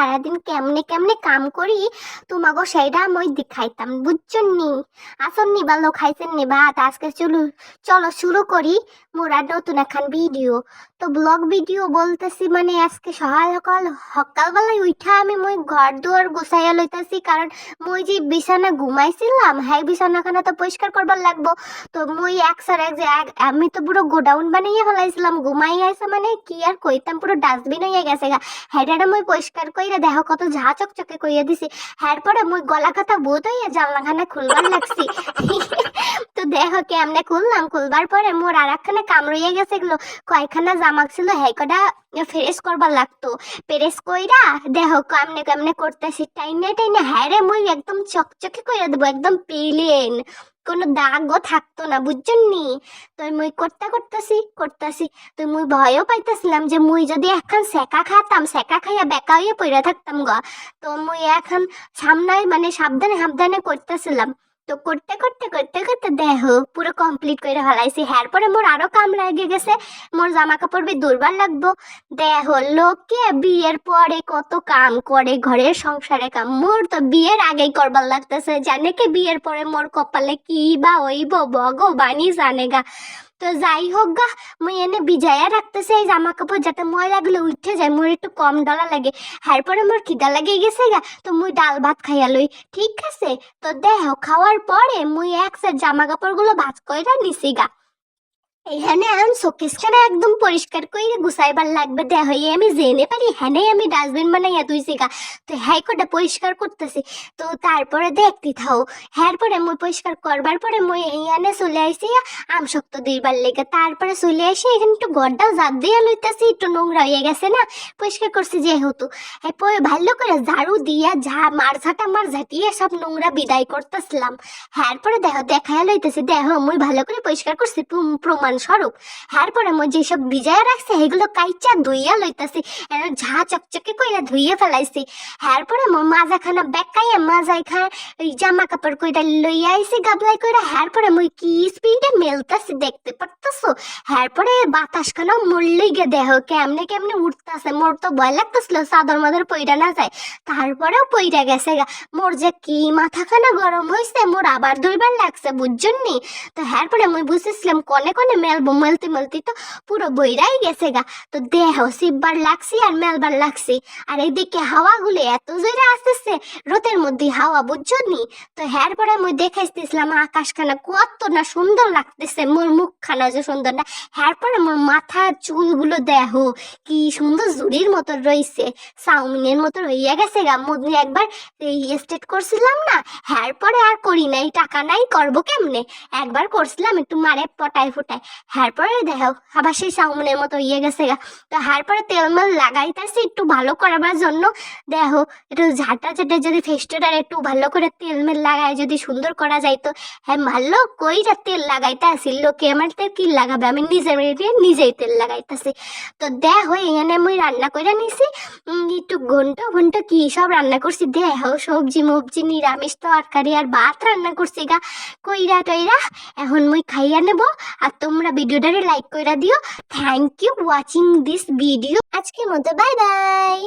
সারাদিন কেমনে কেমনে কাম করি তোমাকে সেইটা মই দেখাইতাম, বুঝছেন? নি আসন নি ভালো খাইছেন নি ভাত আজকে চলো চলো শুরু করি মোর নতুন এখন ভিডিও। তো ব্লগ ভিডিও বলতেছি মানে আজকে সকাল সকাল সকালবেলায় উঠা আমি মই ঘর দুয়ার গুছাইয়া লইতাছি, কারণ মই যে বিছানা ঘুমাইছিলাম হ্যাঁ বিছানাখানা তো পরিষ্কার করবার লাগবো। তো মই এক যে এক- আমি তো পুরো গোডাউন বানাইয়া ফেলাইছিলাম ঘুমাই আইসা মানে কি আর কইতাম, পুরো ডাস্টবিন হইয়া গেছে গা। হেডাটা মই পরিষ্কার কইরা দেখো কত ঝা চকচকে কইয়া দিছি। হ্যার পরে মই গলা কথা বোধ হইয়া জানলাখানা খুলবার লাগছি। তো দেখো কেমনে খুললাম। খুলবার পরে মোর আর একখানে কামড়িয়ে গেছে এগুলো। কয়েকখানা জামা ছিল হ্যাঁ কটা ফ্রেশ করবার লাগতো। প্রেস কইরা দেখো কেমনে কেমনে করতেছি। টাইনে টাইনে হ্যাঁ রে, মুই একদম চকচকে কইরা দেবো, একদম প্লেন। কোনো দাগও থাকতো না, বুঝছেন? নি তো মুই করতে করতেছি করতেছি। তো মুই ভয়ও পাইতেছিলাম যে মুই যদি এখন সেকা খাতাম সেকা খাইয়া বেকা হইয়া পড়ে থাকতাম গ, তো মুই এখন সামনে মানে সাবধানে সাবধানে করতেছিলাম। তো করতে করতে করতে করতে দেহ পুরো কমপ্লিট করে ফেলাইছি। হ্যার পরে মোর আরও কাম লাগে গেছে। মোর জামা কাপড় বে দুর্বার লাগবো। দেহ লোকে বিয়ের পরে কত কাম করে, ঘরের সংসারে কাম। মোর তো বিয়ের আগেই করবার লাগতেছে। জানে কি বিয়ের পরে মোর কপালে কি বা ওইব ভগবানই জানে গা। তো যাই হোক গা, মুই এনে বিজায়া রাখতেছে এই জামা কাপড় যাতে মই লাগলে উঠে যায় মোর একটু কম ডলা লাগে। হার পরে মোর খিদা লাগে গেছে গা, তো মুই ডাল ভাত খাইয়া লই ঠিক আছে, তো দেহ খাওয়ার পরে মুই এক সেট জামা কাপড়গুলো ভাজ কইরা নিছি গা। এখানে এখন শোকেসখানে একদম পরিষ্কার করে গুছাইবার লাগবে। দেখ হয়ে, আমি জেনে পারি হ্যানে আমি ডাস্টবিন বানাইয়া তুইছি গা তো হ্যাঁ কোটা পরিষ্কার করতেছি। তো তারপরে দেখতে থাও। হ্যার পরে মুই পরিষ্কার করবার পরে মুই এইখানে চলে আইসি আম শক্ত দিবার লেগে। তারপরে চলে আসি এখানে একটু গড়টাও জাপ দিয়ে লইতেছি, একটু নোংরা হয়ে গেছে না? পরিষ্কার করছি যেহেতু। এরপরে ভালো করে ঝাড়ু দিয়া ঝা মারঝাটা মার ঝাঁটিয়ে সব নোংরা বিদায় করতেছিলাম। হ্যার পরে দেখো দেখায় লইতেছি দেখো মুই ভালো করে পরিষ্কার করছি প্রমাণ স্বরূপ। হ্যার পরে মুই যেসব ভিজায় রাখছে সেগুলো কাইচা ধুইয়া লইতাছি। ঝা চকচকে কইরা ধুইয়া ফেলাইছি। হ্যার পরে মোর মাজাখানা বেকাইয়া মাজাই খা জামা কাপড় কইরা লইয়া আইছি, গাবলাই কইরা। হ্যার পরে মুই কি স্পিডে মেলতাছি দেখতে পারতাছো? হ্যার পরে বাতাসখানা মোর লইগে দেহ, কেমনে কেমনে উঠতাছে মোর তো ভয় লাগতেছিল চাদর মাদর পইরা না যায়। তারপরেও পইরা গেছে গা। মোর যে কি মাথাখানা গরম হইছে মোর আবার দুইবার লাগছে বুঝছেন নি তো হ্যার পরে মুই বুঝেছিলাম কনে কনে মেলবো মেলতে মেলতে তো পুরো বইরাই গেছে গা তো দেহ শিববার লাগছি আর মেলবার লাগছি আর এইদিকে হাওয়াগুলো এত জোরে আসতেছে রোদের মধ্যে হাওয়া বুঝছ নি তো হ্যার পরে মুই দেখাইতেছিলাম আকাশখানা কত না সুন্দর লাগতেছে মোর মুখখানা যে সুন্দর না হ্যার পরে মোর মাথার চুলগুলো দেহ কি সুন্দর জুড়ির মতো রইছে চাউমিনের মতো রইয়া গেছে গা মুদি একবার স্টেট করছিলাম না হ্যার পরে আর করি নাই টাকা নাই করব কেমনে একবার করছিলাম একটু মারে পটায় ফুটায় হ্যার পরে দেখো আবার সেই চাউমিনের মতো ইয়ে গেছে গা। তো হ্যার পরে তেল মেল লাগাইতেছি একটু ভালো করাবার জন্য। দেখো একটু ঝাঁটা ঝাঁটা যদি ফেস্টোটার একটু ভালো করে তেল মেল লাগায়, যদি সুন্দর করা যাইতো হ্যাঁ ভালো কইরা তেল লাগাইতে আসি লোকে আমার তেল কি লাগাবে? আমি নিজের নিজেই তেল লাগাইতেছি। তো দেখো এখানে আমি রান্না করে নিছি। একটু ঘণ্টা ঘণ্টা কি সব রান্না করছি। দেখো সবজি মবজি, নিরামিষ তরকারি আর ভাত রান্না করছি গা। কইরা টইরা, এখন মুই খাইয়া নেব। আর তোমরা ভিডিওটারে লাইক করে দিও। Thank you watching this video আজকের মতো বাই বাই